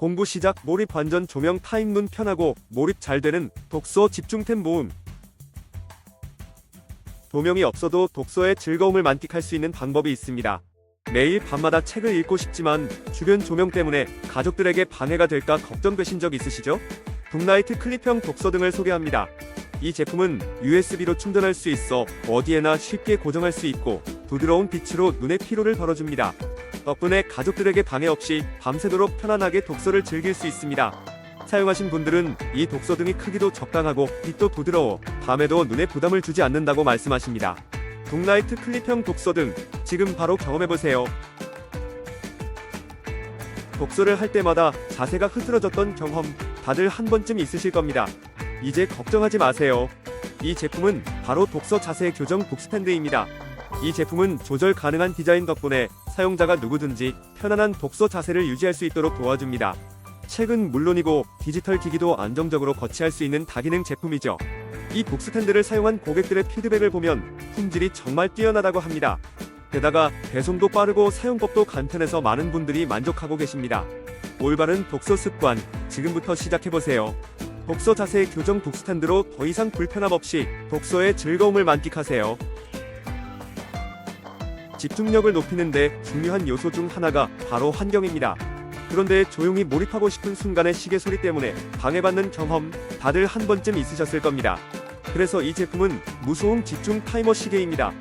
공부 시작 몰입 완전 조명 타임 눈 편하고 몰입 잘 되는 독서 집중템 모음. 조명이 없어도 독서의 즐거움을 만끽할 수 있는 방법이 있습니다. 매일 밤마다 책을 읽고 싶지만 주변 조명 때문에 가족들에게 방해가 될까 걱정되신 적 있으시죠? 북라이트 클립형 독서 등을 소개합니다. 이 제품은 USB로 충전할 수 있어 어디에나 쉽게 고정할 수 있고 부드러운 빛으로 눈의 피로를 덜어줍니다. 덕분에 가족들에게 방해 없이 밤새도록 편안하게 독서를 즐길 수 있습니다. 사용하신 분들은 이 독서 등이 크기도 적당하고 빛도 부드러워 밤에도 눈에 부담을 주지 않는다고 말씀하십니다. 북라이트 클립형 독서 등 지금 바로 경험해보세요. 독서를 할 때마다 자세가 흐트러졌던 경험 다들 한 번쯤 있으실 겁니다. 이제 걱정하지 마세요. 이 제품은 바로 독서 자세 교정 북스탠드입니다. 이 제품은 조절 가능한 디자인 덕분에 사용자가 누구든지 편안한 독서 자세를 유지할 수 있도록 도와줍니다. 책은 물론이고 디지털 기기도 안정적으로 거치할 수 있는 다기능 제품이죠. 이 북스탠드를 사용한 고객들의 피드백을 보면 품질이 정말 뛰어나다고 합니다. 게다가 배송도 빠르고 사용법도 간편해서 많은 분들이 만족하고 계십니다. 올바른 독서 습관 지금부터 시작해보세요. 독서 자세 교정 북스탠드로 더 이상 불편함 없이 독서의 즐거움을 만끽하세요. 집중력을 높이는데 중요한 요소 중 하나가 바로 환경입니다. 그런데 조용히 몰입하고 싶은 순간의 시계 소리 때문에 방해받는 경험 다들 한 번쯤 있으셨을 겁니다. 그래서 이 제품은 무소음 집중 타이머 시계입니다.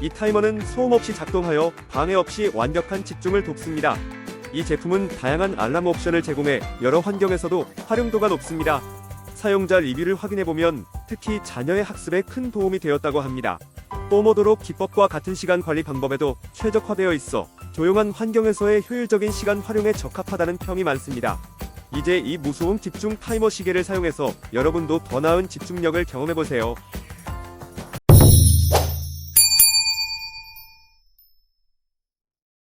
이 타이머는 소음 없이 작동하여 방해 없이 완벽한 집중을 돕습니다. 이 제품은 다양한 알람 옵션을 제공해 여러 환경에서도 활용도가 높습니다. 사용자 리뷰를 확인해보면 특히 자녀의 학습에 큰 도움이 되었다고 합니다. 뽀모도로 기법과 같은 시간 관리 방법에도 최적화되어 있어 조용한 환경에서의 효율적인 시간 활용에 적합하다는 평이 많습니다. 이제 이 무소음 집중 타이머 시계를 사용해서 여러분도 더 나은 집중력을 경험해보세요.